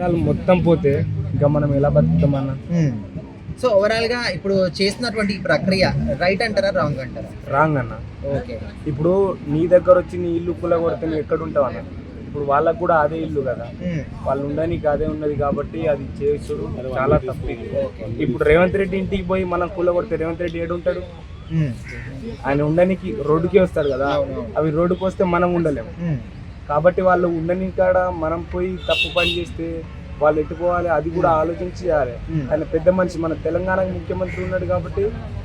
వాళ్ళు మొత్తం పోతే ఇంకా మనం ఎలా బతుకుతామన్న సో ఓవరాల్గా ఇప్పుడు చేస్తున్నటువంటి ఈ ప్రక్రియ రైట్ అంటారా రాంగ్ అంటారా? రాంగ్ అన్న. ఓకే ఇప్పుడు నీ దగ్గర వచ్చి నీ ఇల్లు కుల కొడితే నువ్వు ఎక్కడ ఉంటావు అన్న? ఇప్పుడు వాళ్ళకు కూడా అదే ఇల్లు కదా. వాళ్ళు ఉండడానికి అదే ఉన్నది కాబట్టి అది చేసుడు చాలా తప్పు. ఇప్పుడు రేవంత్ రెడ్డి ఇంటికి పోయి మనం కూల కొడితే రేవంత్ రెడ్డి ఏడు ఉంటాడు? ఆయన ఉండడానికి రోడ్డుకి వస్తాడు కదా. అవి రోడ్డుకి వస్తే మనం ఉండలేము. కాబట్టి వాళ్ళు ఉండని కాడ మనం పోయి తప్పు పని చేస్తే వాళ్ళు ఎట్టుకోవాలి అది కూడా ఆలోచించి చేయాలి ఆయన పెద్ద మనిషి మన తెలంగాణకి ముఖ్యమంత్రి ఉన్నాడు కాబట్టి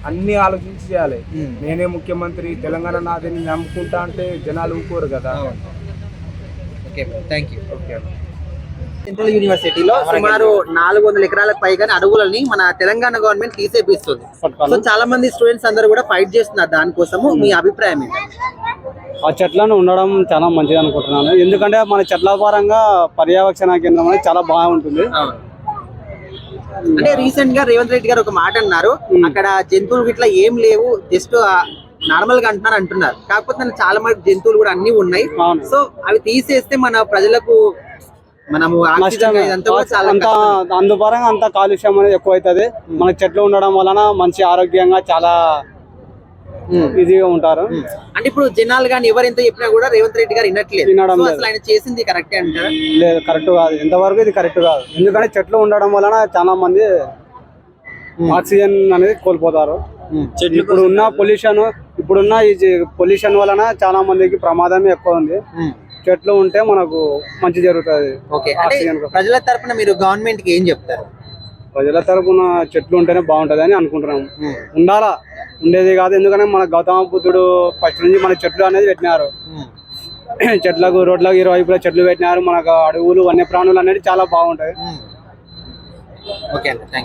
అన్ని ఆలోచించి చేయాలి నేనే ముఖ్యమంత్రి తెలంగాణ నాదే నేను నమ్ముకుంటా అంటే జనాలు ఊరుకోరు కదా. Okay thank you okay central యూనివర్సిటీలో సుమారు నాలుగు వందల ఎకరాలకు పైగా అడవులని మన తెలంగాణ గవర్నమెంట్ తీసేపిస్తుంది. సో చాలా మంది స్టూడెంట్స్ అందరూ కూడా ఫైట్ చేస్తున్నారు దానికోసము. మీ అభిప్రాయం ఏంటి? ఆ చెట్లను ఉండడం చాలా మంచిది అనుకుంటున్నాను. ఎందుకంటే మన చెట్ల పరంగా పర్యావక్షణ కేంద్రం అనేది చాలా బాగుంటుంది. అంటే రీసెంట్గా రేవంత్ రెడ్డి గారు ఒక మాట అన్నారు. అక్కడ జంతువులు ఇట్లా ఏం లేవు జస్ట్ నార్మల్గా అంటున్నారు అంటున్నారు. కాకపోతే చాలా మంది జంతువులు కూడా అన్ని ఉన్నాయి. సో అవి తీసేస్తే మన ప్రజలకు మనము. అందుపరంగా అంత కాలుష్యం అనేది ఎక్కువ అవుతుంది మన చెట్లు ఉండడం వలన మంచి ఆరోగ్యంగా చాలా ఉమ్. ఈజీగా ఉంటారు. అంటే ఇప్పుడు జనాలు కానీ ఎవరు ఎంత చెప్పినా కూడా రేవంత్ రెడ్డి గారు వినట్లేదు. అసలు ఆయన చేసింది కరెక్టే అంటారా? లేదు కరెక్ట్ కాదు. ఎంతవరకు ఇది కరెక్ట్ కాదు. ఎందుకంటే చెట్లు ఉండడం వలన చాలా మంది ఆక్సిజన్ అనేది కోల్పోతారు. ఇప్పుడు ఉన్న పొల్యూషన్ ఇప్పుడున్న ఈ పొల్యూషన్ వలన చాలా మందికి ప్రమాదం ఎక్కువ ఉంది. చెట్లు ఉంటే మనకు మంచి జరుగుతుంది ఓకే. ప్రజల తరపున మీరు గవర్నమెంట్కి ఏం చెప్తారు? ప్రజల తరపున చెట్లు ఉంటేనే బాగుంటది అని అనుకుంటున్నాం ఉండాలా? ఉండేది కాదు. ఎందుకంటే మన గౌతమ బుద్ధుడు ఫస్ట్ నుంచి మన చెట్లు అనేది పెట్టినారు. చెట్లకు రోడ్లకు ఇరువైపులా చెట్లు పెట్టినారు. మనకు అడవులు వన్యప్రాణులు అనేది చాలా బాగుంటాయి. ఓకే అండి. థ్యాంక్